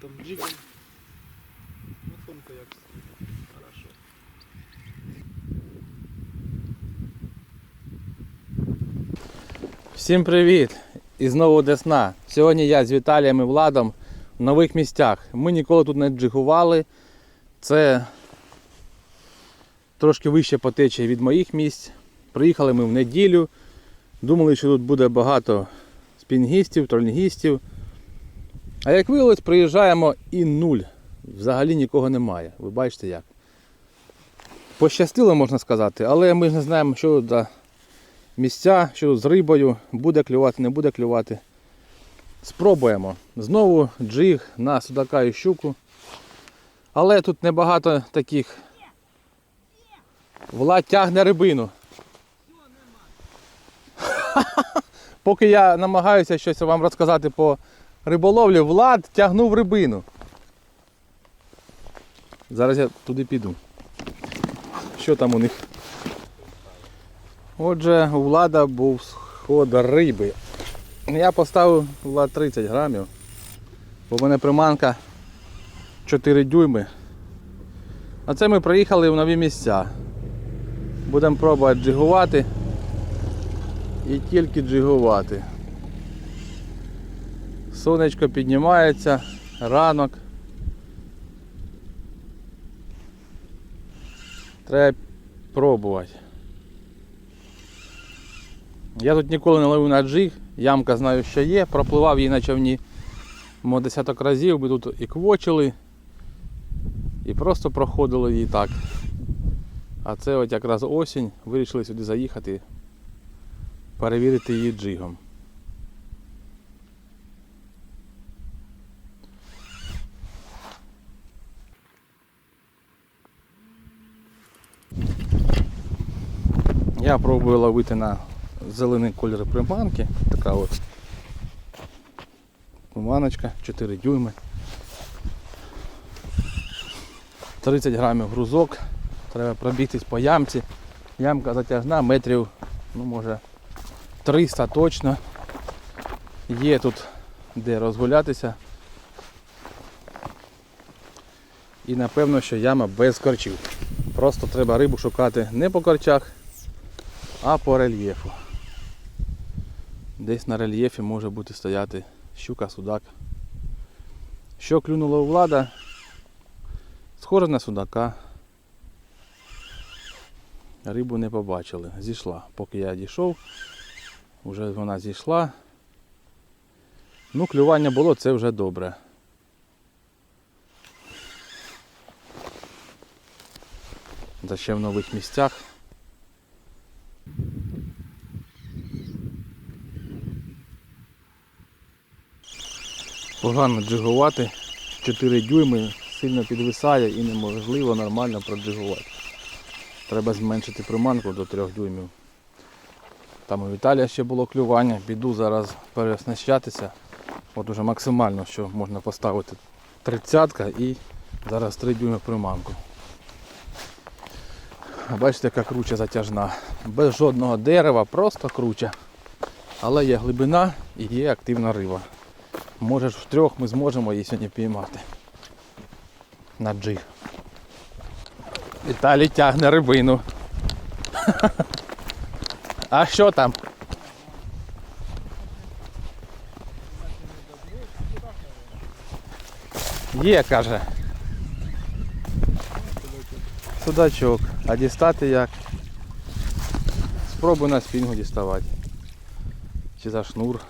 там джигом. Ну, тонко як. Хорошо. Всім привіт! І знову Десна. Сьогодні я з Віталієм і Владом в нових місцях. Ми ніколи тут не джигували. Це трошки вище по течії від моїх місць. Приїхали ми в неділю. Думали, що тут буде багато спінгістів, трольнгістів. А як виявилось, приїжджаємо і нуль. Взагалі нікого немає. Ви бачите як. Пощастило, можна сказати, але ми ж не знаємо, що за місця, що з рибою, буде клювати, не буде клювати. Спробуємо. Знову джиг на судака і щуку. Але тут небагато таких. Влад тягне рибину. Поки я намагаюся щось вам розказати по риболовлі, Влад тягнув рибину. Зараз я туди піду. Що там у них? Отже, у Влада був сход риби. Я поставив Влад 30 грамів, бо в мене приманка 4 дюйми. А це ми приїхали в нові місця. Будемо пробувати джигувати і тільки джигувати. Сонечко піднімається, ранок. Треба пробувати. Я тут ніколи не ловив на джиг, ямка знаю, що є, пропливав її на човні мо десяток разів, ми тут і квочили, і просто проходили її так. А це от якраз осінь, вирішили сюди заїхати, перевірити її джигом. Я пробую ловити на зелений кольор приманки. Така от приманочка, 4 дюйми. 30 грамів грузок. Треба пробігтись по ямці. Ямка затяжна, метрів, ну може 300 точно. Є тут де розгулятися. І напевно, що яма без корчів. Просто треба рибу шукати не по корчах, а по рельєфу. Десь на рельєфі може бути стояти щука, судак. Що клюнуло у влада? Схоже на судака. Рибу не побачили. Зійшла. Поки я дійшов, вже вона зійшла. Ну, клювання було, це вже добре. Та ще в нових місцях. Погано джигувати. 4 дюйми сильно підвисає і неможливо нормально проджигувати. Треба зменшити приманку до 3 дюймів. Там у Віталія ще було клювання, піду зараз переоснащатися. От уже максимально, що можна поставити 30 і зараз 3 дюйми приманку. Бачите, яка круча затяжна. Без жодного дерева, просто круча. Але є глибина і є активна риба. Може ж втрьох ми зможемо її сьогодні піймати. На джиг. Віталій тягне рибину. А що там? Є, каже. Судачок. А дістати як? Спробуй на спінгу діставати. Чи за шнур.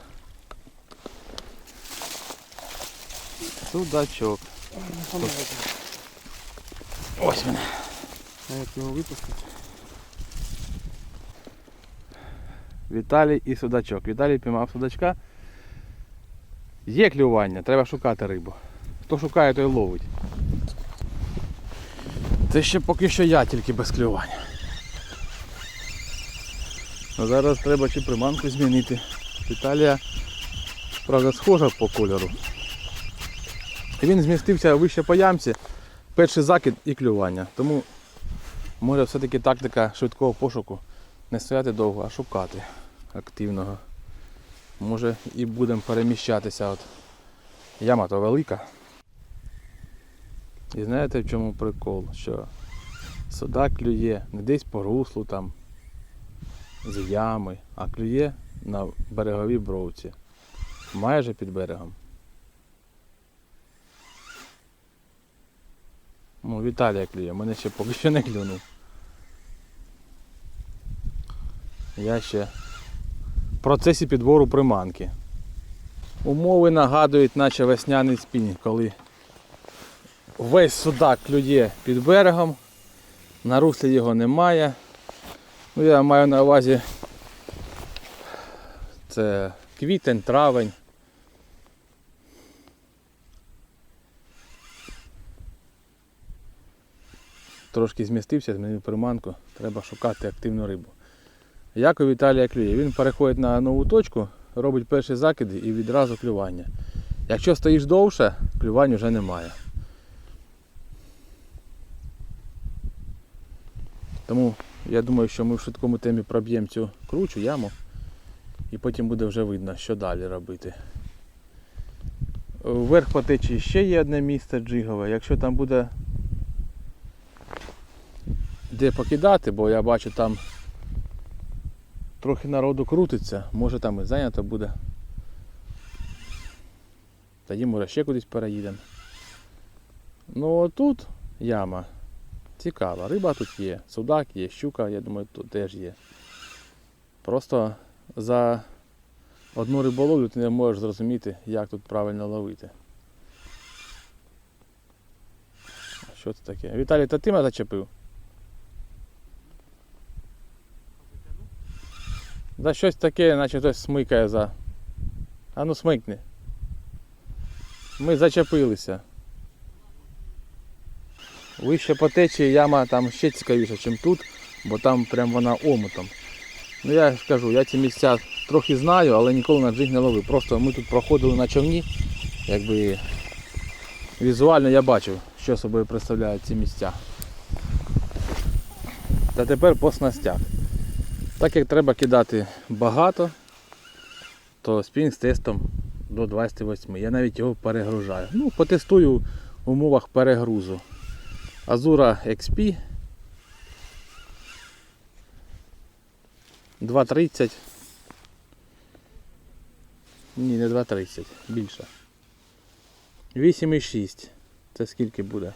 Судачок. Ось він. А як його випустити? Віталій і судачок. Віталій піймав судачка. Є клювання, треба шукати рибу. Хто шукає, той ловить. Це ще поки що я тільки без клювання. Ну, зараз треба чи приманку змінити. Віталія, правда, схожа по кольору. Він змістився вище по ямці, перший закид і клювання. Тому може все-таки тактика швидкого пошуку не стояти довго, а шукати активного. Може і будемо переміщатися. От. Яма то велика. І знаєте в чому прикол? Що судак клює не десь по руслу там з ями, а клює на береговій бровці. Майже під берегом. Ну, Віталія клює, мене ще поки що не клюнув. Я ще в процесі підбору приманки. Умови нагадують, наче весняний спінінг, коли весь судак клює під берегом, на руслі його немає. Ну, я маю на увазі це квітень, травень. Трошки змістився, змінив приманку, треба шукати активну рибу. Як у Віталія клює? Він переходить на нову точку, робить перші закиди і відразу клювання. Якщо стоїш довше, клювань вже немає. Тому я думаю, що ми в швидкому темі проб'ємо цю кручу яму і потім буде вже видно, що далі робити. Вверх по течії ще є одне місце джигове. Якщо там буде де покидати, бо я бачу там трохи народу крутиться, може там і зайнято буде. Тоді може ще кудись переїдемо. Ну тут яма. Цікава. Риба тут є, судак є, щука, я думаю, тут теж є. Просто за одну риболовлю ти не можеш зрозуміти, як тут правильно ловити. Що це таке? Віталій, та ти мене зачепив? За щось таке, наче хтось смикає за. А ну смикни. Ми зачепилися. Вище по течії яма там ще цікавіша, ніж тут, бо там прям вона омутом. Ну я ж кажу, я ці місця трохи знаю, але ніколи на джиг не ловив. Просто ми тут проходили на човні, якби візуально я бачив, що собою представляють ці місця. Та тепер по снастях. Так як треба кидати багато, то спінг з тестом до 28. Я навіть його перегружаю. Ну, потестую в умовах перегрузу. Азура XP 2.30. Ні, не 2.30, більше. 8,6. Це скільки буде?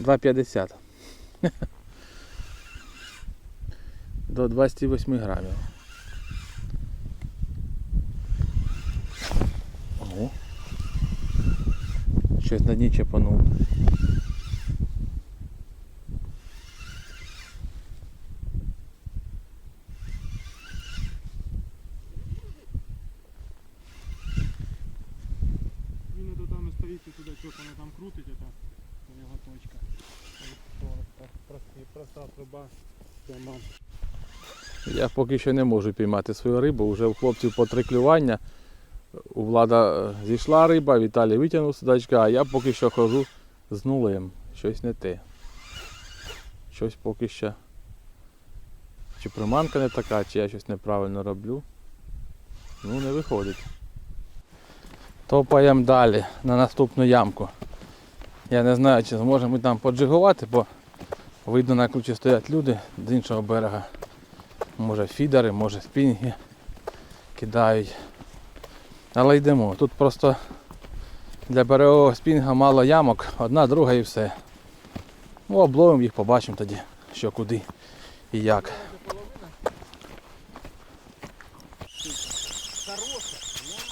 2,50. До 28 грамів. Ого. Щось на дні чепанув. Його точка. Проста труба. Я поки що не можу піймати свою рибу. Уже у хлопців по три клювання. У влада е, зійшла риба, Віталій витягнув судачка, а я поки що хожу з нулем. Щось не те. Щось поки що. Чи приманка не така, чи я щось неправильно роблю. Ну не виходить. Топаємо далі на наступну ямку. Я не знаю, чи зможемо ми там поджигувати, бо видно на ключі стоять люди з іншого берега. Може фідери, може спінги кидають. Але йдемо. Тут просто для берегового спінга мало ямок, одна, друга і все. Ну, обловимо їх, побачимо тоді, що куди і як.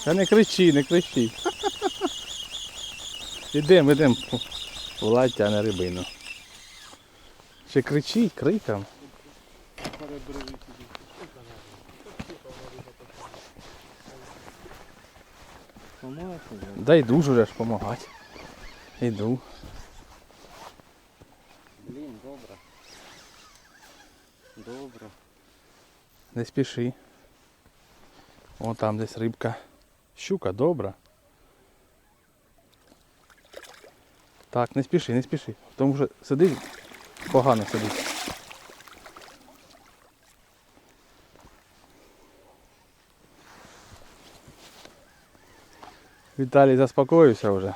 Та не кричи, не кричи. Ідемо, ідемо. Владь тяне рибину. Ще кричи, криком. Перебери сюди. Да йду ж уже ж помагати. Іду. Блін, добре. Добре. Не спіши. О, там десь рибка. Щука, добра. Так, не спіши, не спіши. Тому що сидить, погано сидить. Віталій заспокоївся вже.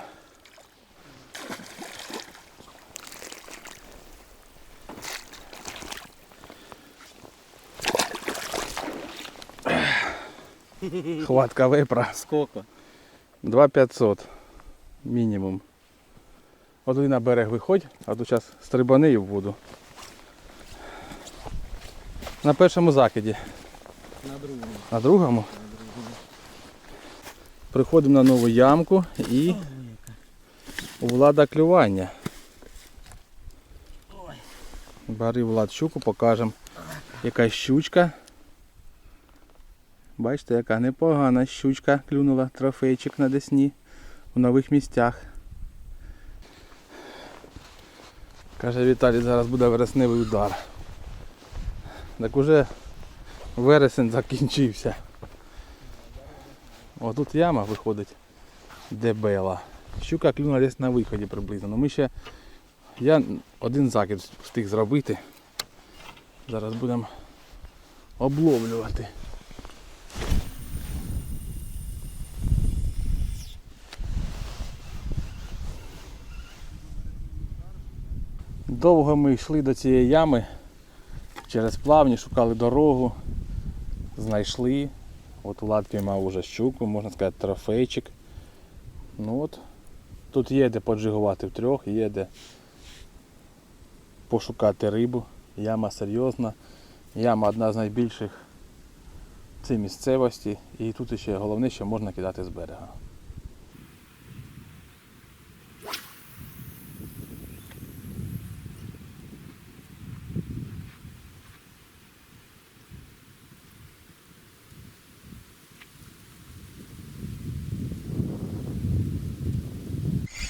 Хватка випра. Сколько? 2500 мінімум. От він на берег виходь, а тут зараз стрибани і в воду. На першому закиді. На другому. На другому? Приходимо на нову ямку і влада клювання. Бери влад щуку, покажемо. Яка щучка. Бачите, яка непогана щучка клюнула, трофейчик на десні у нових місцях. Каже Віталій, зараз буде вересневий удар. Так уже вересень закінчився. О, тут яма виходить дебела. Щука клюнула десь на виході приблизно. Ну ми ще. Я один закид встиг зробити. Зараз будемо обловлювати. Довго ми йшли до цієї ями через плавні, шукали дорогу, знайшли. От в Латвії мав уже щуку, можна сказати, трофейчик. Ну от, тут є де поджигувати втрьох, є де пошукати рибу. Яма серйозна. Яма одна з найбільших в місцевості. І тут ще головне, що можна кидати з берега.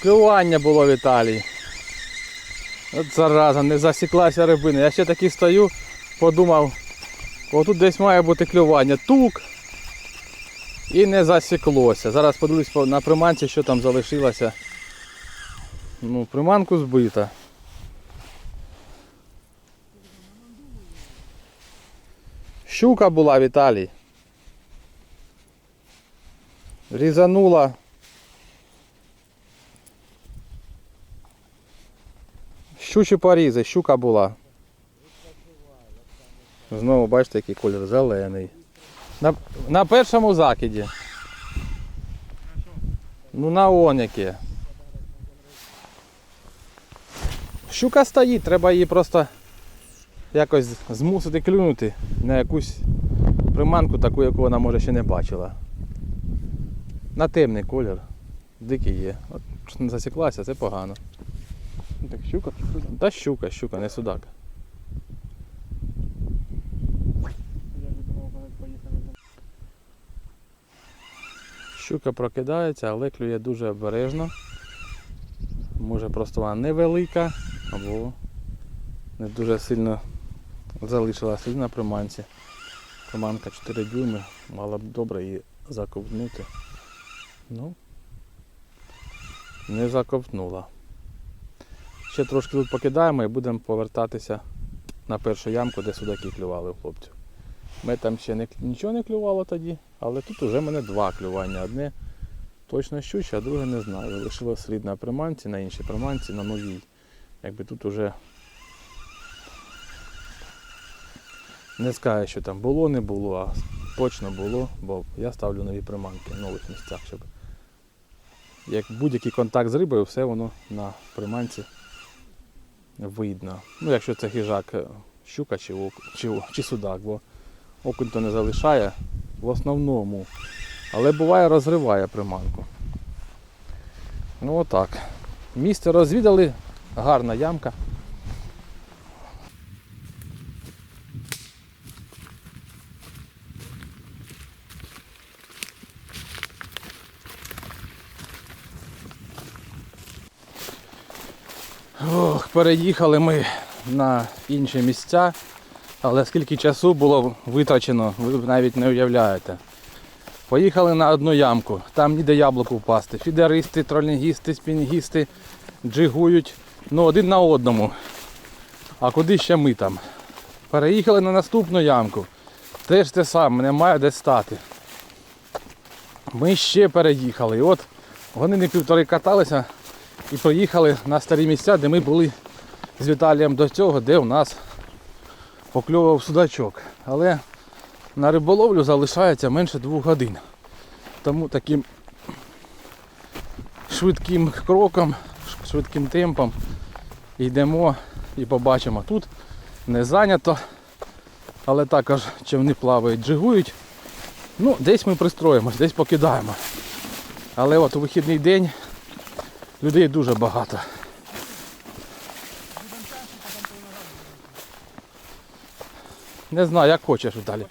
Клювання було Віталій. От зараза, не засіклася рибина. Я ще таки стою, подумав, отут десь має бути клювання. Тук. І не засіклося. Зараз подивлюсь на приманці, що там залишилося. Ну, приманку збита. Щука була, Віталій. Різанула. Щучі порізи, щука була. Знову бачите, який колір зелений. На, на першому закиді. Ну на он яке. Щука стоїть, треба її просто якось змусити клюнути на якусь приманку, таку, яку вона може ще не бачила. На темний колір. Дикий є. От засіклася, це погано. Так щука. Та щука, щука, не судак. Щука прокидається, але клює дуже обережно. Може просто вона невелика або не дуже сильно залишила слід на приманці. Приманка 4 дюйми, мала б добре її заковтнути. Ну, не заковтнула. Ще трошки тут покидаємо і будемо повертатися на першу ямку, де судаки клювали хлопців. Ми там ще не, нічого не клювало тоді, але тут вже мене два клювання. Одне точно щуче, а друге не знаю. Лишило слід на приманці, на іншій приманці, на новій. Якби тут уже не скажу, що там було, не було, а точно було, бо я ставлю нові приманки в нових місцях, щоб як будь-який контакт з рибою, все воно на приманці видно. Ну, якщо це хижак е, щука чи, ок- чи, чи судак, бо окунь то не залишає в основному. Але буває розриває приманку. Ну отак. Місце розвідали, гарна ямка. Ох, переїхали ми на інші місця, але скільки часу було витрачено, ви навіть не уявляєте. Поїхали на одну ямку, там ніде яблуко впасти. Фідеристи, тролінгісти, спінгісти джигують ну, один на одному. А куди ще ми там? Переїхали на наступну ямку. Теж те саме, немає де стати. Ми ще переїхали. От години півтори каталися і поїхали на старі місця, де ми були з Віталієм до цього, де у нас покльовував судачок. Але на риболовлю залишається менше двох годин. Тому таким швидким кроком, швидким темпом йдемо і побачимо. Тут не зайнято, але також човни плавають, джигують. Ну, десь ми пристроїмось, десь покидаємо. Але от у вихідний день людей дуже багато. Не знаю, як хочеш далі.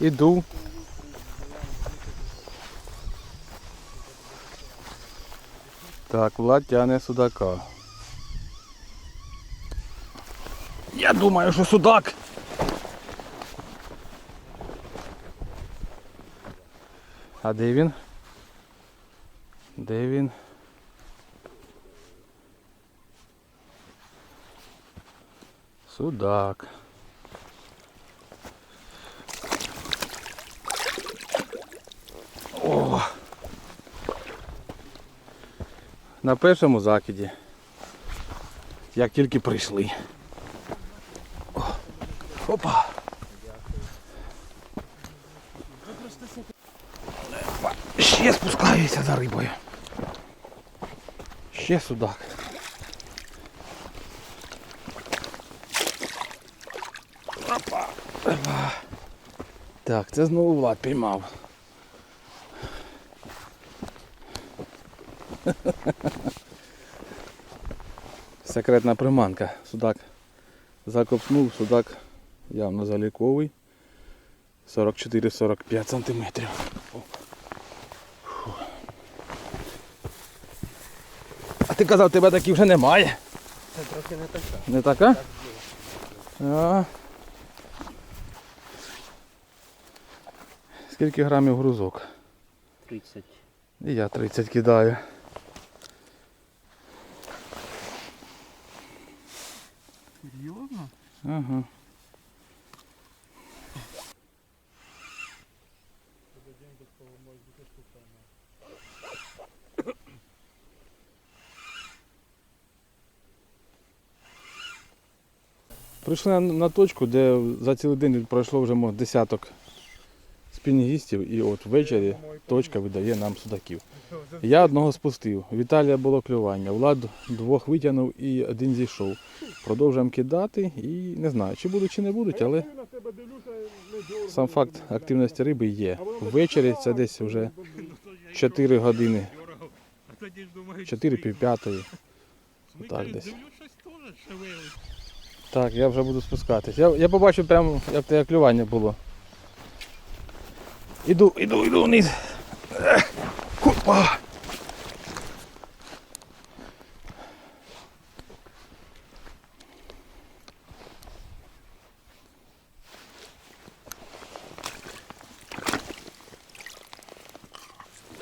Іду. Так, Влад тяне судака. Я думаю, що судак. А де він? Де він? Судак. О! На першому закиді. Як тільки прийшли. Опа! Ще спускається за рибою. Ще судак. Опа. Опа. Так, це знову Влад піймав. Секретна приманка. Судак закопнув, судак явно заліковий. 44-45 сантиметрів. А ти казав, тебе таких вже немає. Це трохи не така. Не така? А. Скільки грамів грузок? 30. І я 30 кидаю. Серйозно? Ага. Прийшли на, точку, де за цілий день пройшло вже мо, десяток спінінгістів і от ввечері точка видає нам судаків. Я одного спустив. Віталія було клювання. Влад двох витягнув і один зійшов. Продовжуємо кидати і не знаю, чи будуть, чи не будуть, але сам факт активності риби є. Ввечері це десь вже 4 години, А тоді ж думаю, 4 пів так десь. Дивлюсь, щось теж шевелить. Так, я вже буду спускатись. Я, я побачив прямо, як те клювання було. Іду, іду, іду вниз. Ех, Хопа.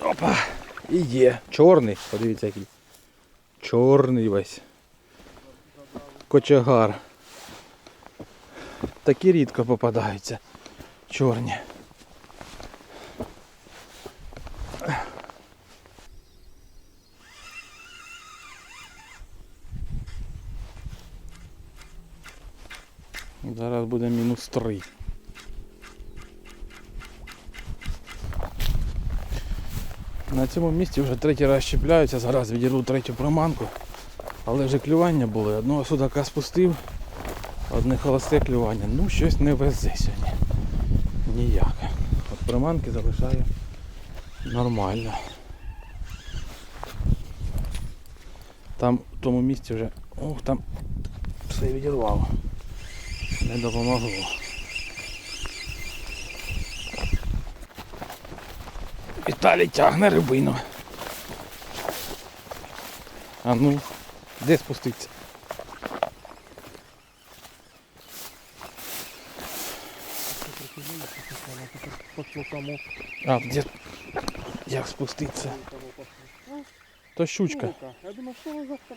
Опа. І є. Чорний. Подивіться який. Чорний весь. Кочегар. Такі рідко попадаються. Чорні. Зараз буде мінус три. На цьому місці вже третій раз чіпляються, зараз відірву третю проманку. Але вже клювання були. Одного судака спустив, одне холосте клювання. Ну щось не везе сьогодні. Ніяк. От приманки залишаю нормально. Там в тому місці вже... Ух, там все відірвав. Не допомогло. Віталій тягне рибину. А ну, де спуститься? Ну кому? А, где? Як спуститься? То щучка. Ну, Я думаю, що ви завтра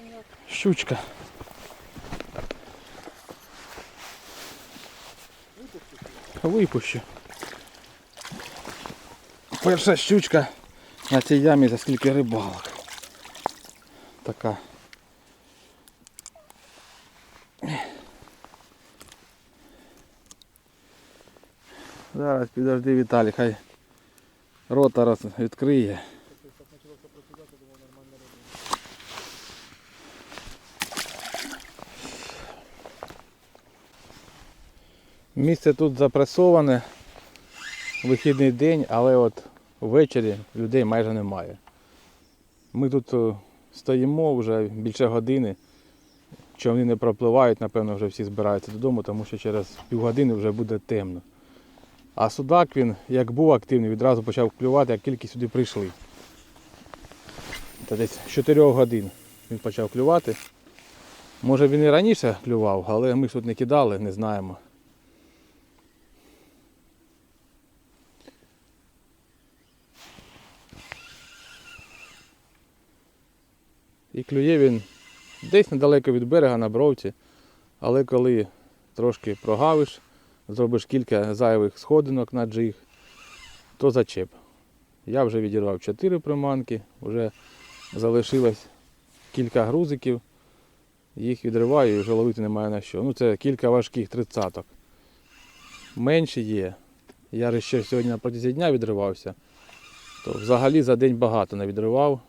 Щучка. Випущу. Перша щучка на цій ямі за скільки рибалок. Така. Зараз підожди Віталій, хай рота роз відкриє. Місце тут запресоване, вихідний день, але от ввечері людей майже немає. Ми тут е, стоїмо вже більше години. Човни не пропливають, напевно, вже всі збираються додому, тому що через півгодини вже буде темно. А судак він, як був активний, відразу почав клювати, як тільки сюди прийшли. Та десь з 4 годин він почав клювати. Може він і раніше клював, але ми ж тут не кидали, не знаємо. І клює він десь недалеко від берега на бровці, але коли трошки прогавиш, зробиш кілька зайвих сходинок на джиг, то зачеп. Я вже відірвав 4 приманки, вже залишилось кілька грузиків. Їх відриваю і вже ловити немає на що. Ну це кілька важких тридцяток. Менше є. Я ще сьогодні на протязі дня відривався. То взагалі за день багато не відривав.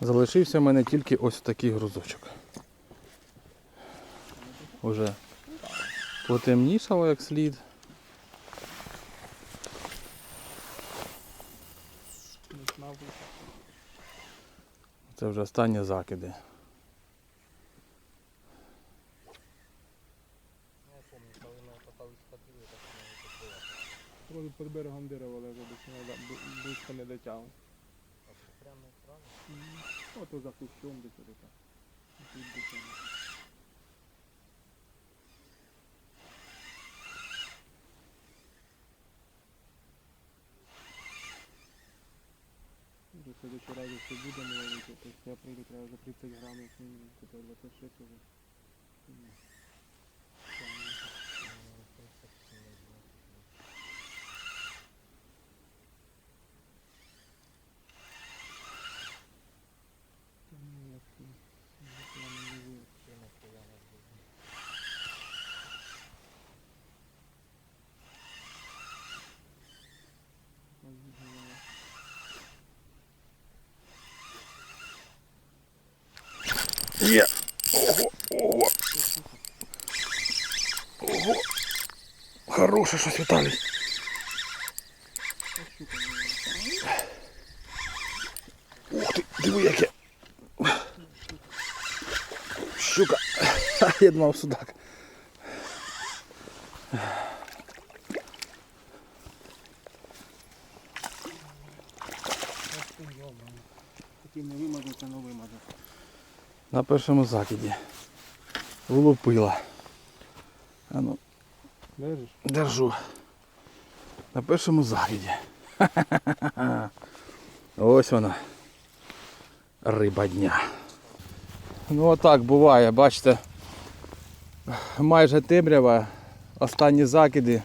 Залишився в мене тільки ось такий грузочок. Уже потемнішало як слід. Це вже останні закиди. Вроде під берегом дерева лежить, десь не да- бу- близько не дотягнув. М, Ото за кущом десь ото так. Тут дотягнув. Вже следующий раз, если будем ловить, то я приду, треба уже 30 с ними, тут 26 уже. Є! Ого, ого! Ого! Хороше щось Віталій. Та щука не Ух ти, диви яке. Щука. Я думав судак. Першому закиді. Влупила. А ну, Держиш? держу. На першому закиді. Ось вона. Риба дня. Ну отак буває, бачите. Майже темрява. Останні закиди.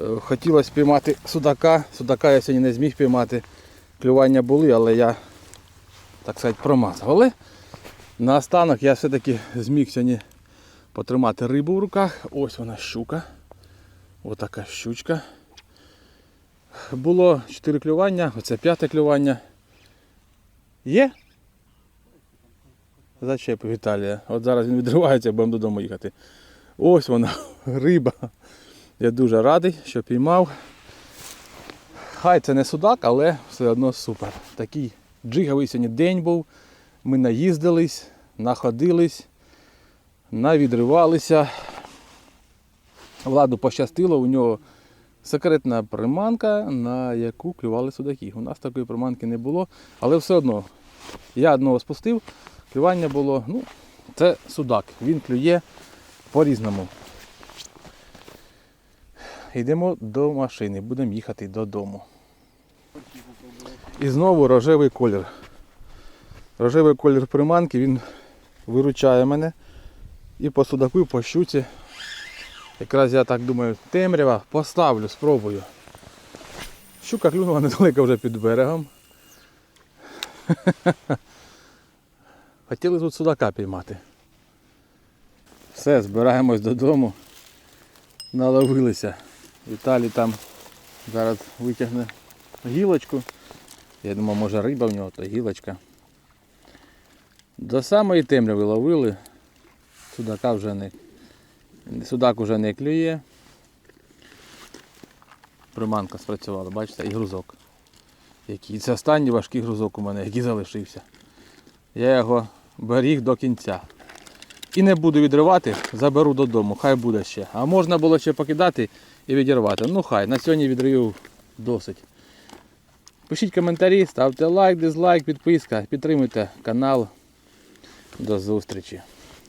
Е, Хотілося піймати судака. Судака я сьогодні не зміг піймати. Клювання були, але я, так сказати, промазав. Але наостанок я все-таки зміг сьогодні потримати рибу в руках. Ось вона щука. Отака щучка. Було 4 клювання, оце п'яте клювання. Є? Зачеп Віталія. От зараз він відривається, будемо додому їхати. Ось вона, риба. Я дуже радий, що піймав. Хай це не судак, але все одно супер. Такий джиговий сьогодні день був. Ми наїздились, находились, навідривалися. Владу пощастило, у нього секретна приманка, на яку клювали судаки. У нас такої приманки не було, але все одно я одного спустив, клювання було. Ну, це судак. Він клює по-різному. Йдемо до машини, будемо їхати додому. І знову рожевий колір. Рожевий колір приманки, він виручає мене. І по судаку, і по щуці. Якраз я так думаю, темрява поставлю, спробую. Щука клюнула недалеко вже під берегом. Хотіли тут судака піймати. Все, збираємось додому. Наловилися. Віталій там зараз витягне гілочку. Я думав, може риба в нього, то гілочка. До самої темряви ловили. Судака вже не. Судак вже не клює. Приманка спрацювала, бачите, і грузок. Який. Це останній важкий грузок у мене, який залишився. Я його беріг до кінця. І не буду відривати, заберу додому, хай буде ще. А можна було ще покидати і відірвати. Ну хай, на сьогодні відрив досить. Пишіть коментарі, ставте лайк, дизлайк, підписка, підтримуйте канал. До зустрічі.